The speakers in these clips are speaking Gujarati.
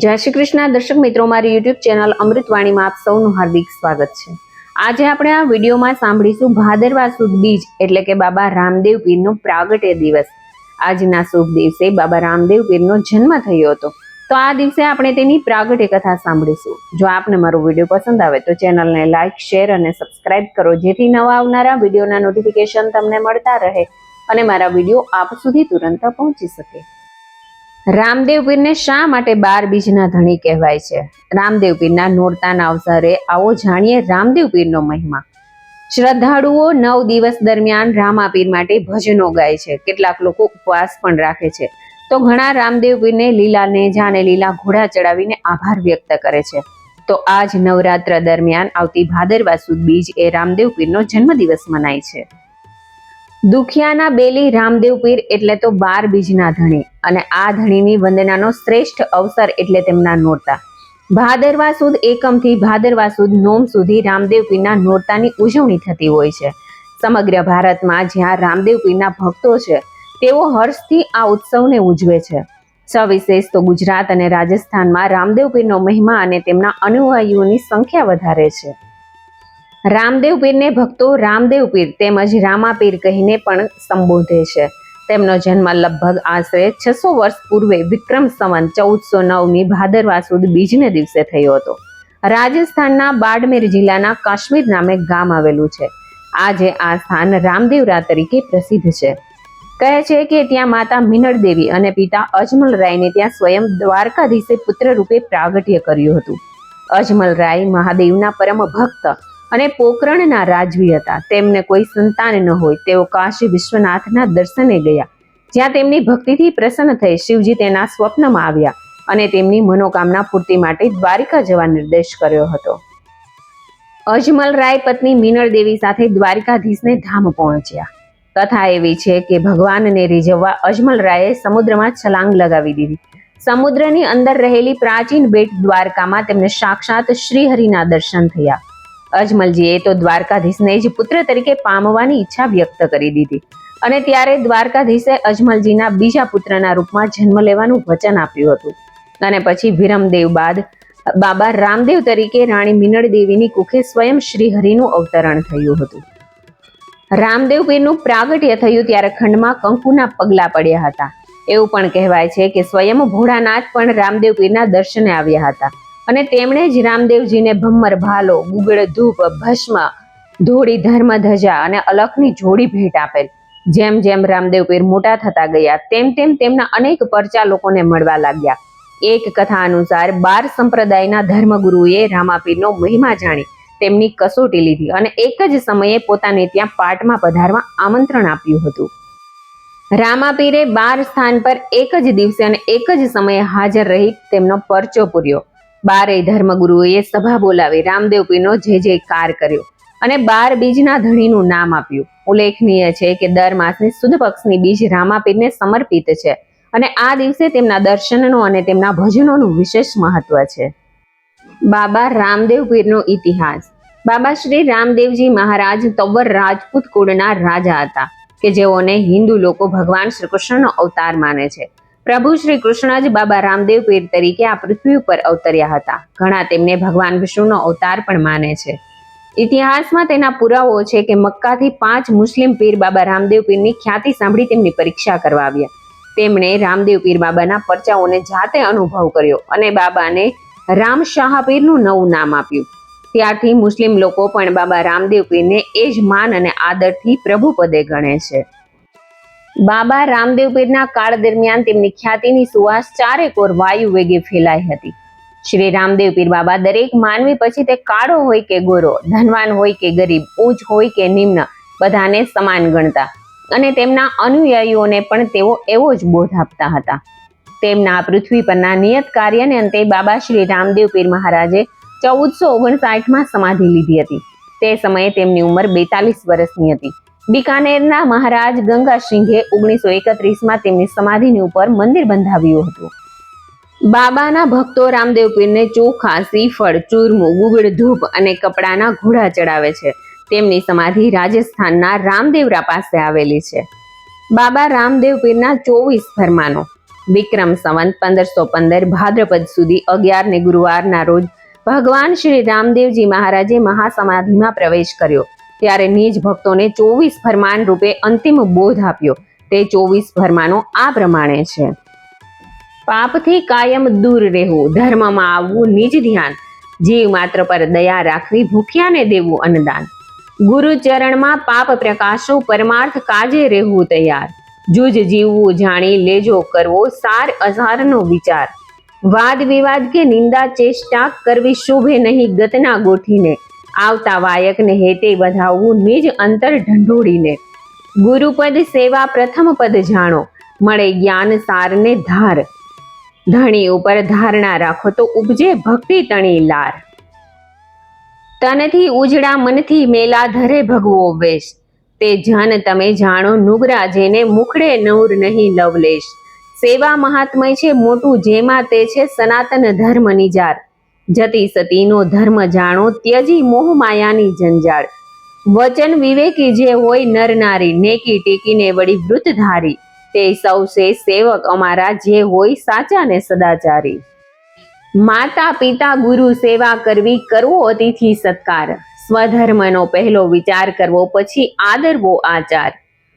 જય શ્રી કૃષ્ણ. દર્શક મિત્રો, મારી યુટ્યુબ ચેનલ અમૃતવાણીમાં આપ સૌનું હાર્દિક સ્વાગત છે. આજે આપણે આ વિડીયોમાં સાંભળીશું ભાદરવા સુદ બીજ, એટલે કે બાબા રામદેવ પીરનો પ્રાગટ્ય દિવસ. આજના શુભ દિવસે બાબા રામદેવ પીરનો જન્મ થયો હતો. તો આ દિવસે આપણે તેની પ્રાગટ્ય કથા સાંભળીશું. જો આપને મારો વીડિયો પસંદ આવે તો ચેનલને લાઇક શેર અને સબસ્ક્રાઇબ કરો, જેથી નવા આવનારા વિડીયોના નોટિફિકેશન તમને મળતા રહે અને મારા વીડિયો આપ સુધી તુરંત પહોંચી શકે. રામદેવ પીરને શા માટે બાર બીજના ધણી કહેવાય છે? રામદેવ પીરના નોરતાના અવસરે આવો જાણીએ રામદેવ પીરનો મહિમા. શ્રદ્ધાળુઓ નવ દિવસ દરમિયાન રામાપીર માટે ભજનો ગાય છે. કેટલાક લોકો ઉપવાસ પણ રાખે છે. તો ઘણા રામદેવ પીરને લીલાને નેજા અને લીલા ઘોડા ચડાવીને આભાર વ્યક્ત કરે છે. તો આજ નવરાત્ર દરમિયાન આવતી ભાદરવા સુદ બીજ એ રામદેવ પીરનો જન્મદિવસ મનાય છે. દુખિયાના બેલી રામદેવ પીર એટલે તો બાર બીજના ધણી અને આ ધણીની વંદનાનો શ્રેષ્ઠ અવસર એટલે તેમના નોરતા. ભાદરવા સુદ એકમથી ભાદરવા સુદ નોમ સુધી રામદેવ પીરના નોરતાની ઉજવણી થતી હોય છે. સમગ્ર ભારતમાં જ્યાં રામદેવ પીરના ભક્તો છે, તેઓ હર્ષથી આ ઉત્સવને ઉજવે છે. સવિશેષ તો ગુજરાત અને રાજસ્થાનમાં રામદેવ પીરનો મહિમા અને તેમના અનુયાયીઓની સંખ્યા વધારે છે. રામદેવ પીરને ભક્તો રામદેવ પીર તેમજ રામાપીર કહીને પણ સંબોધે છે. તેમનો જન્મ લગભગ આશરે છસો વર્ષ પૂર્વે વિક્રમ સંવંત ચૌદસો નવની ભાદરવા સુદ બીજને દિવસે થયો હતો. રાજસ્થાનના બાડમેર જિલ્લાના કાશ્મીર નામે ગામ આવેલું છે. આજે આ સ્થાન રામદેવરા તરીકે પ્રસિદ્ધ છે. કહે છે કે ત્યાં માતા મિનળ દેવી અને પિતા અજમલ રાયને ત્યાં સ્વયં દ્વારકાધીશે પુત્ર રૂપે પ્રાગટ્ય કર્યું હતું. અજમલ રાય મહાદેવના પરમ ભક્ત અને પોકરણના રાજવી હતા. તેમને કોઈ સંતાન ન હોય. તેઓ કાશી વિશ્વનાથના દર્શને ગયા. જ્યાં તેમની ભક્તિથી પ્રસન્ન થઈ શિવજી તેના સ્વપ્નમાં આવ્યા અને તેમની મનોકામના પૂર્તિ માટે દ્વારિકા જવા નિર્દેશ કર્યો હતો. અજમલ રાય પત્ની મિનળ દેવી સાથે દ્વારિકાધીશને ધામ પહોંચ્યા. કથા એવી છે કે ભગવાનને રીઝવવા અજમલ રાયે સમુદ્રમાં છલાંગ લગાવી દીધી. સમુદ્રની અંદર રહેલી પ્રાચીન બેટ દ્વારકામાં તેમને સાક્ષાત શ્રીહરિના દર્શન થયા. અજમલજીએ તો દ્વારકાધીશને જ પુત્ર તરીકે પામવાની ઈચ્છા વ્યક્ત કરી દીધી. અને ત્યારે દ્વારકાધીશે અજમલજીના બીજા પુત્રના રૂપમાં જન્મ લેવાનું વચન આપ્યું હતું. અને પછી વિરમદેવ બાદ બાબા રામદેવ તરીકે રાણી મિનળ દેવીની કુખે સ્વયં શ્રીહરિનું અવતરણ થયું હતું. રામદેવ પીરનું પ્રાગટ્ય થયું ત્યારે ખંડમાં કંકુના પગલા પડ્યા હતા. એવું પણ કહેવાય છે કે સ્વયં ભોળાનાથ પણ રામદેવ પીરના દર્શને આવ્યા હતા. અને તેમણે જ રામદેવજીને ભમ્મર, ભાલો, ગુગળ ધૂપ, ભસ્મ, ધોળી ધર્મ ધજા અને અલખની જોડી ભેટ આપેલ. જેમ જેમ રામદેવ પીર મોટા થતા ગયા, તેમ તેમ તેમના અનેક પરચા લોકોને મળવા લાગ્યા. એક કથા અનુસાર બાર સંપ્રદાયના ધર્મગુરુએ રામાપીરનો મહિમા જાણી, તેમની કસોટી લીધી અને એક જ સમયે પોતાને ત્યાં પાટમાં પધારવા આમંત્રણ આપ્યું હતું. રામાપીરે બાર સ્થાન પર એક જ દિવસે અને એક જ સમયે હાજર રહી તેમનો પરચો પૂર્યો. બારેય ધર્મગુરુઓએ સભા બોલાવી રામદેવ પીરનો જે જયકાર કર્યો અને બાર બીજના ધણીનું નામ આપ્યું. ઉલ્લેખનીય છે કે દર માસની સુદ પક્ષની બીજ રામાપીરને સમર્પિત છે અને આ દિવસે તેમના દર્શનનો અને તેમના ભજનોનું વિશેષ મહત્વ છે. બાબા રામદેવ પીરનો ઇતિહાસ. બાબા શ્રી રામદેવજી મહારાજ તવ્વર રાજપૂત કુળના રાજા હતા કે જેઓને હિન્દુ લોકો ભગવાન શ્રી કૃષ્ણનો અવતાર માને છે. પ્રભુ શ્રી કૃષ્ણ જ બાબા રામદેવ પીર તરીકે આ પૃથ્વી ઉપર અવતર્યા હતા. ઘણા તેમને ભગવાન વિષ્ણુનો અવતાર પણ માને છે. ઇતિહાસમાં તેના પુરાવો છે કે મક્કાથી પાંચ મુસ્લિમ પીર બાબા રામદેવ પીરની ખ્યાતિ સાંભળી તેમની પરીક્ષા કરવા આવ્યા. તેમણે રામદેવ પીર બાબાના પરચાઓને જાતે અનુભવ કર્યો અને બાબાને રામ શાહ પીરનું નવું નામ આપ્યું. ત્યારથી મુસ્લિમ લોકો પણ બાબા રામદેવ પીરને એ જ માન અને આદરથી પ્રભુ પદે ગણે છે. બાબા રામદેવ પીરના કાળ દરમિયાન તેમની ખ્યાતિની સુવાસ ચારેકોર વાયુ વેગે ફેલાઈ હતી. શ્રી રામદેવ પીર બાબા દરેક માનવી પછી તે કાળો હોય કે ગોરો, ધનવાન હોય કે ગરીબ ઉચ્ચ હોય કે નિમ્ન, બધાને સમાન ગણતા અને તેમના અનુયાયીઓને પણ તેઓ એવો જ બોધ આપતા હતા. તેમના પૃથ્વી પરના નિયત કાર્યને અંતે બાબા શ્રી રામદેવ પીર મહારાજે ચૌદસો ઓગણસાઠમાં સમાધિ લીધી હતી. તે સમયે તેમની ઉંમર બેતાલીસ વર્ષની હતી. બિકાનેરના મહારાજ ગંગાસિંઘે ઓગણીસો એકત્રીસમાં તેમની સમાધિની ઉપર મંદિર બંધાવ્યું હતું. બાબાના ભક્તો રામદેવ પીરને ચોખા શ્રીફળ ચૂરમું, ગુગળ, ધૂપ અને કપડાના ઘોડા ચડાવે છે. તેમની સમાધિ રાજસ્થાનના રામદેવરા પાસે આવેલી છે. બાબા રામદેવ પીરના ચોવીસ ફરમાનો વિક્રમ સંવંત પંદરસો પંદર, ભાદ્રપદ સુધી અગિયાર ને ગુરુવારના રોજ ભગવાન શ્રી રામદેવજી મહારાજે મહાસમાધિમાં પ્રવેશ કર્યો. ત્યારે નિજ ભક્તોને ચોવીસ ફરમાન રૂપે અંતિમ બોધ આપ્યો. તે ચોવીસ ફરમાનો આ પ્રમાણે છે. પાપથી કાયમ દૂર રહેવું, ધર્મમાં આવવું નિજ ધ્યાન. જીવ માત્ર પર દયા રાખવી, ભૂખ્યાને દેવું અન્નદાન. ગુરુ ચરણમાં પાપ પ્રકાશો, પરમાર્થ કાજે રહેવું તૈયાર. જુજ જીવવું જાણી લેજો કરવો સાર અસારનો વિચાર. વાદ વિવાદ કે નિંદા, ચેષ્ટા કરવી શોભે નહીં, ગતના ગોઠીને. આવતા વાયકને હેતે વધાવવું નિજ અંતર ઢંઢોળીને. ગુરુપદ સેવા પ્રથમ પદ જાણો, મળે જ્ઞાન સારને ધાર. ધણી ઉપર ધારણા રાખો તો ઉપજે ભક્તિ તણી લાર. તનથી ઉજળા મનથી મેલા ધરે ભગવો વેશ. તે જન તમે જાણો નુગરા જેને મુખડે નૂર નહીં લવલેશ. સેવા મહાત્મય છે મોટું, જેમાં તે છે સનાતન ધર્મની નિજાર. જતી સતીનો ધર્મ જાણો ત્યજી મોહ માયાની જંજાળ. વચન વિવેકી જે હોય નર નારી, નેકી ટેકીને વળી વૃત ધારી. તે સૌસે સેવક અમારા જે હોય સાચા ને સદાચારી. માતા પિતા ગુરુ સેવા કરવી કરવો અતિથિ સત્કાર. સ્વધર્મનો પહેલો વિચાર કરવો પછી આદરવો આચાર.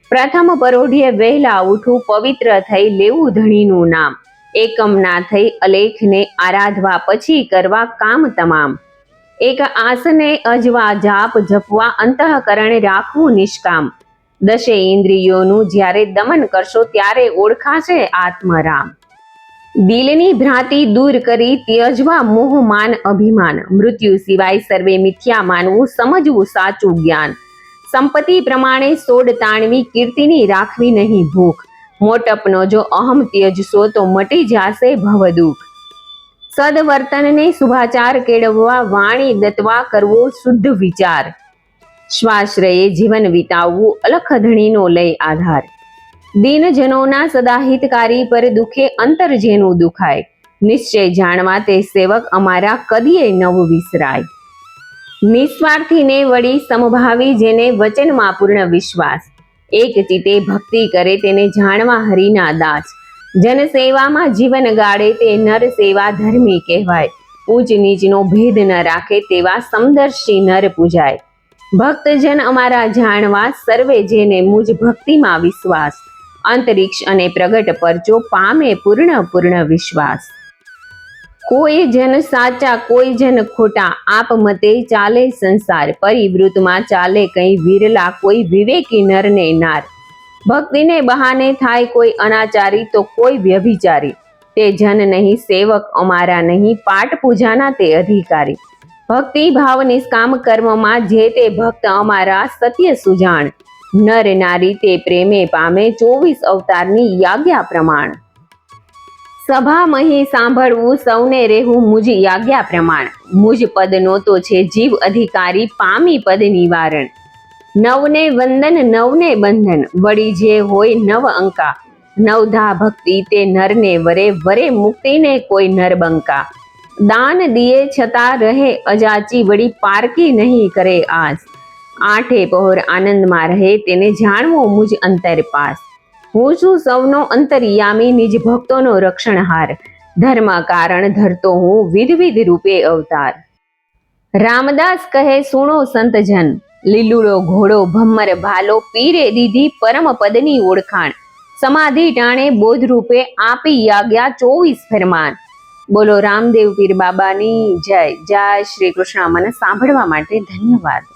પ્રથમ પરોઢિયે વહેલા ઉઠવું પવિત્ર થઈ લેવું ધણીનું નામ. એકમ ના થઈ અલેખને આરાધવા પછી કરવા કામ તમામ. એક આસને અજવા જાપ જપવા અંતઃકરણે રાખવું નિષ્કામ. દશે ઇન્દ્રિયોનું જ્યારે દમન કરશો ત્યારે ઓળખાશે આત્મરામ. દિલની ભ્રાંતિ દૂર કરી ત્યજવા મોહ માન અભિમાન. મૃત્યુ સિવાય સર્વે મિથ્યા માનવું સમજવું સાચું જ્ઞાન. સંપત્તિ પ્રમાણે સોડ તાણવી કીર્તિની રાખવી નહીં ભૂખ. મોટપનો જો અહમ ત્યજશો તો મટી જાશે ભવદુઃખ. સદવર્તનને શુભાચાર કેળવવા વાણી દત્વા કરવો શુદ્ધ વિચાર. શ્વાશ્રયે જીવન વિતાવવું અલખધણીનો લય આધાર. દિનજનોના સદાહિતકારી પર દુખે અંતર જેનું દુખાય. નિશ્ચય જાણવા તે સેવક અમારા કદીએ નવ વિસરાય. નિસ્વાર્થીને વળી સમભાવી જેને વચનમાં પૂર્ણ વિશ્વાસ. એક ચિતે ભક્તિ કરે તેને જાણવા હરિના દાસ. જન સેવામાં જીવન ગાળે તે નર સેવા ધર્મી કહેવાય. ઊંચ નીચનો ભેદ ન રાખે તેવા સમદર્શી નર પૂજાય. ભક્તજન અમારા જાણવા સર્વે જેને મુજ ભક્તિમાં વિશ્વાસ. અંતરિક્ષ અને પ્રગટ પરચો પામે પૂર્ણ પૂર્ણ વિશ્વાસ. કોઈ જન સાચા, કોઈ જન ખોટા, આપ મતે ચાલે સંસાર પરિવૃતમાં ચાલે કઈ વિરલા, કોઈ વિવેકી નરને નાર. ભક્તિને બહાને થાય કોઈ અનાચારી તો કોઈ વ્યભિચારી. તે જન નહીં, સેવક અમારા નહીં, પાઠ પૂજાના તે અધિકારી. ભક્તિ ભાવ નિષ્કામ કર્મમાં જે તે ભક્ત અમારા સત્ય સુજાણ. નર નારી તે પ્રેમે પામે ચોવીસ અવતારની યાજ્ઞા પ્રમાણ. સભા મહી સાંભળવું, સૌને રહેવું મુજ યાજ્ઞા પ્રમાણ. મુજ પદનો તો છે જીવ અધિકારી, પામી પદ નિવારણ. નવને વંદન, નવને બંધન, વળી જે હોય નવ અંકા. નવધા ભક્તિ તે નરને વરે વરે મુક્તિને કોઈ નરબંકા દાન દિયે છતાં રહે અજાચી, વળી પારકી નહીં કરે આસ. આઠે પહોર આનંદમાં રહે તેને જાણવો મુજ અંતર પાસ. હું છું સૌનો અંતર્યામી નિજ ભક્તોનો રક્ષણહાર. ધર્મ કારણ ધરતો હું વિધવિધ રૂપે અવતાર. રામદાસ કહે, સુણો સંતજન, લીલુડો ઘોડો ભમ્મર ભાલો પીરે દીધી પરમ પદની ઓળખાણ. સમાધિ ટાણે બોધ રૂપે આપી યાગ્યા ચોવીસ ફરમાન. બોલો રામદેવ પીર બાબાની જય. જય શ્રી કૃષ્ણ. મને સાંભળવા માટે ધન્યવાદ.